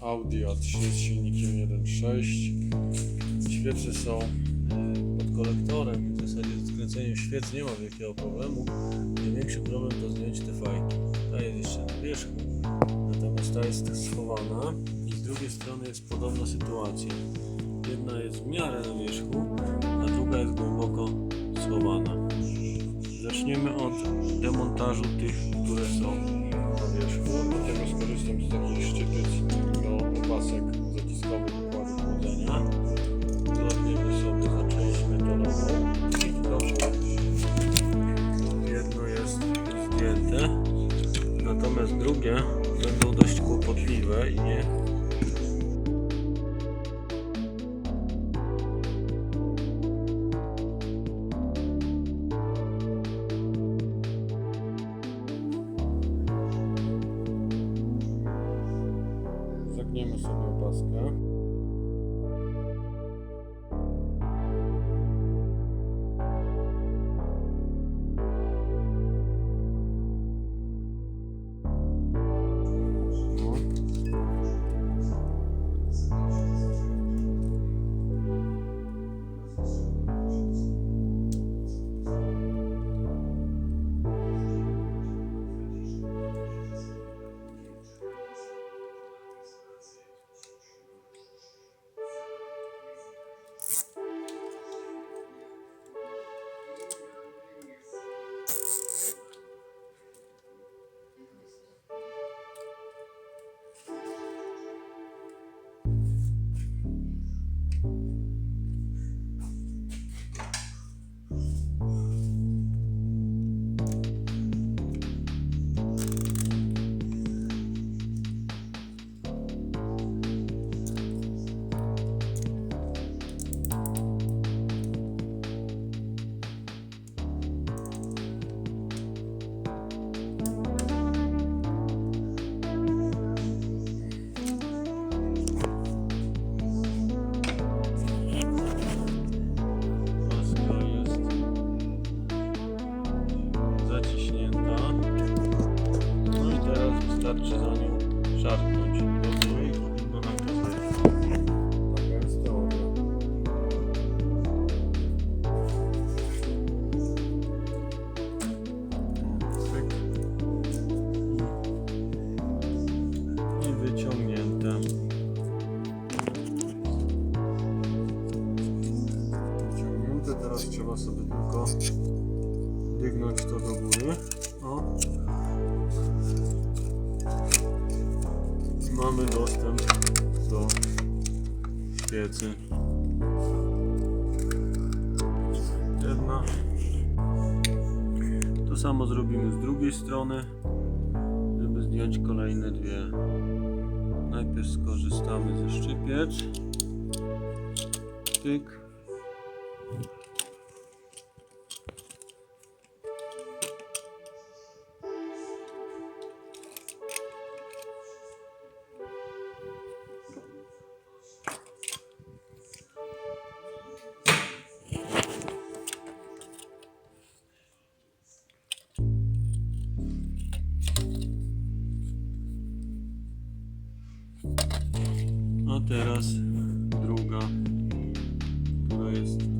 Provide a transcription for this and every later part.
Audi A3 z silnikiem 1.6. Świece są e, pod kolektorem. W zasadzie z kręceniem świec nie ma wielkiego problemu. Największy problem to zdjąć te fajki. Ta jest jeszcze na wierzchu, natomiast ta jest schowana i z drugiej strony jest podobna sytuacja. Jedna jest w miarę na wierzchu, a druga jest głęboko schowana. Zaczniemy od demontażu tych, które są na wierzchu. Do tego skorzystam z takich szczypiec do opasek zaciskowych układu chłodzenia. Złapiemy sobie za część metalową jedno jest zdjęte, natomiast drugie będą dość kłopotliwe i nie Zagniemy sobie wystarczy za nią szarpnąć do góry i powinno nam to zejść. Taka jest teoria. Cyk. I wyciągnięte. Wyciągnięte, teraz trzeba sobie tylko dygnąć to do góry. O. Mamy dostęp do świecy. Jedna. To samo zrobimy z drugiej strony, żeby zdjąć kolejne dwie. Najpierw skorzystamy ze szczypiec. Tyk. Która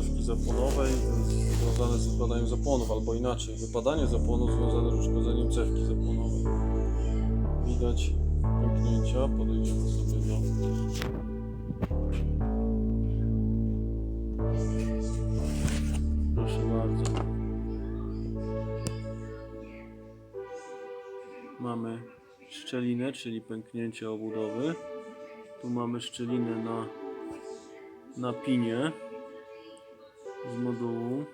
Zapłonowej jest związane z wypadaniem zapłonów, albo inaczej, wypadanie zapłonów związane z uszkodzeniem cewki zapłonowej. Widać pęknięcia, podejdziemy sobie do Proszę bardzo. Mamy szczelinę, czyli pęknięcie obudowy. Tu mamy szczelinę na, na pinie z modułu.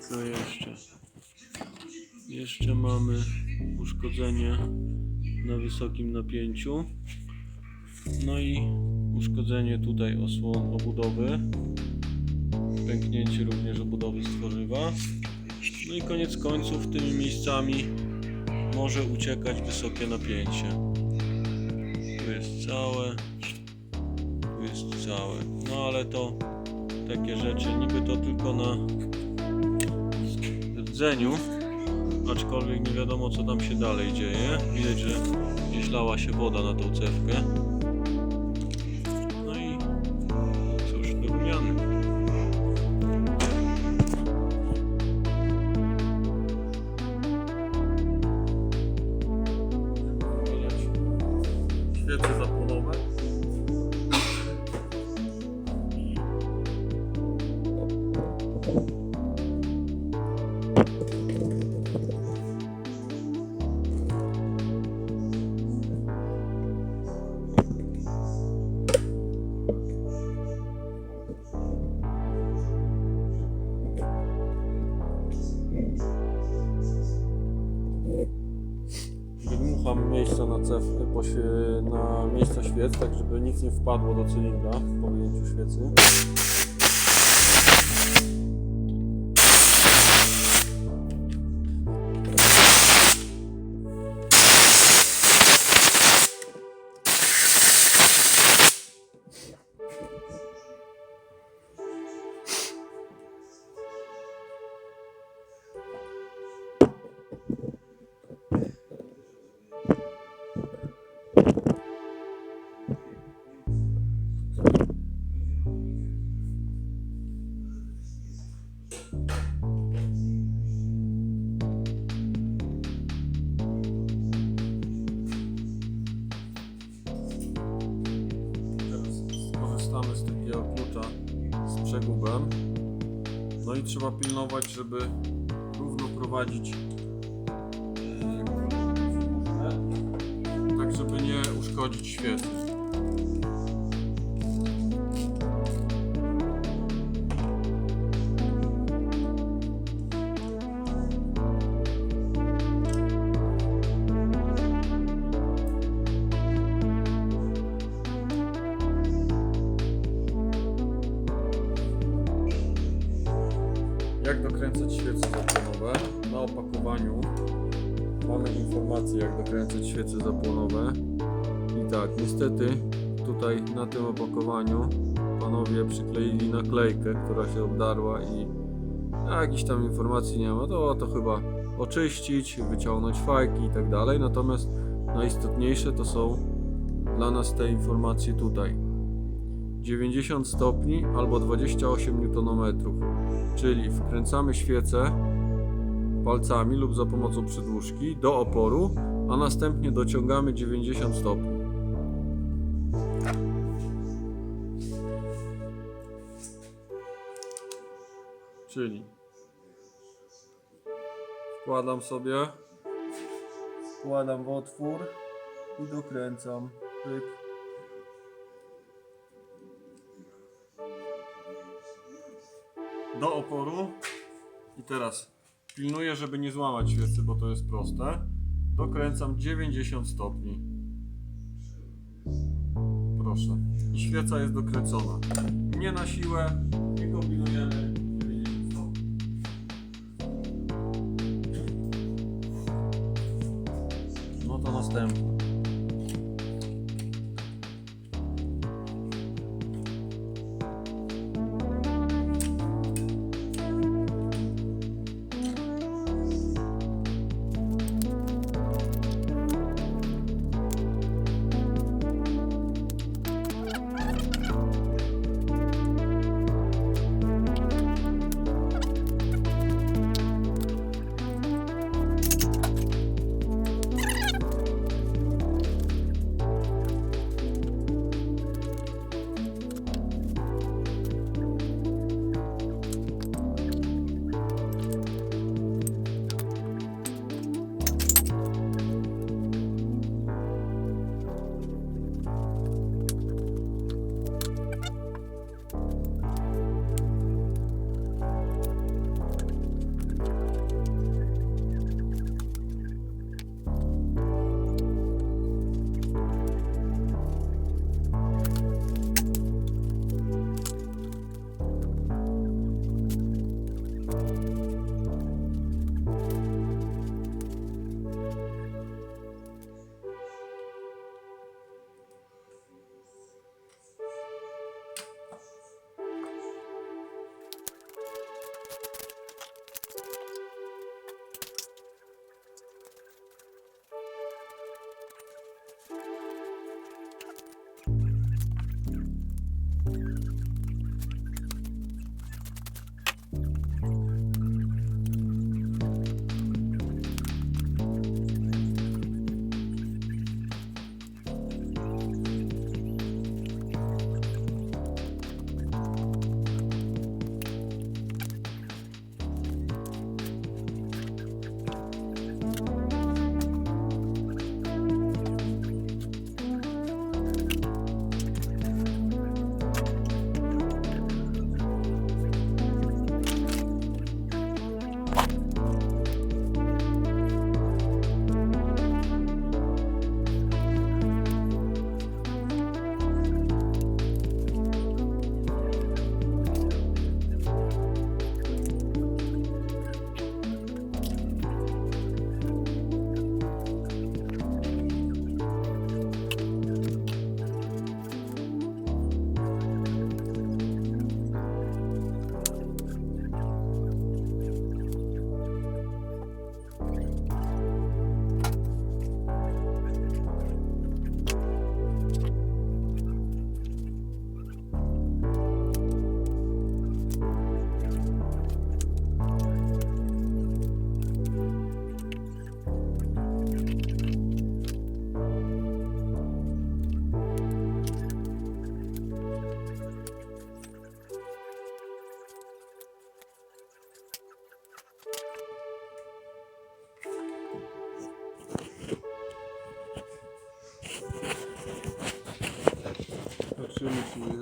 Co jeszcze? Jeszcze mamy uszkodzenie na wysokim napięciu. No i uszkodzenie tutaj osłon obudowy. Pęknięcie również obudowy z tworzywa. No i koniec końców tymi miejscami może uciekać wysokie napięcie. Tu jest całe, tu jest całe. No ale to takie rzeczy, niby to tylko na rdzeniu, aczkolwiek nie wiadomo co tam się dalej dzieje. Widać, że gdzieś lała się woda na tą cewkę. Wydmucham miejsca na posie- na miejsca świec, tak żeby nic nie wpadło do cylindra po wyjęciu świecy. Żeby równo prowadzić e, tak żeby nie uszkodzić świecy. Na opakowaniu mamy informację jak dokręcać świece zapłonowe. I tak, niestety tutaj na tym opakowaniu panowie przykleili naklejkę, która się obdarła i jakichś tam informacji nie ma. To, to chyba oczyścić, wyciągnąć fajki i tak dalej. Natomiast najistotniejsze to są dla nas te informacje tutaj. 90 stopni albo 28 Nm, czyli wkręcamy świecę palcami lub za pomocą przydłużki do oporu, a następnie dociągamy 90 stopni. Czyli wkładam sobie, wkładam w otwór i dokręcam. Pyk. Do oporu i teraz pilnuję, żeby nie złamać świecy, bo to jest proste. Dokręcam 90 stopni. Proszę. I świeca jest dokręcona. Nie na siłę, nie kombinujemy. 90 stopni. No to następne.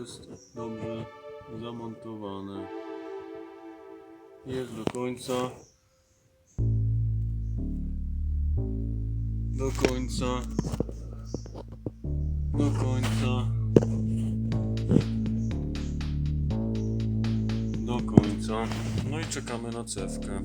Jest dobrze zamontowane. Jest do końca. Do końca. Do końca. Do końca. No i czekamy na cewkę.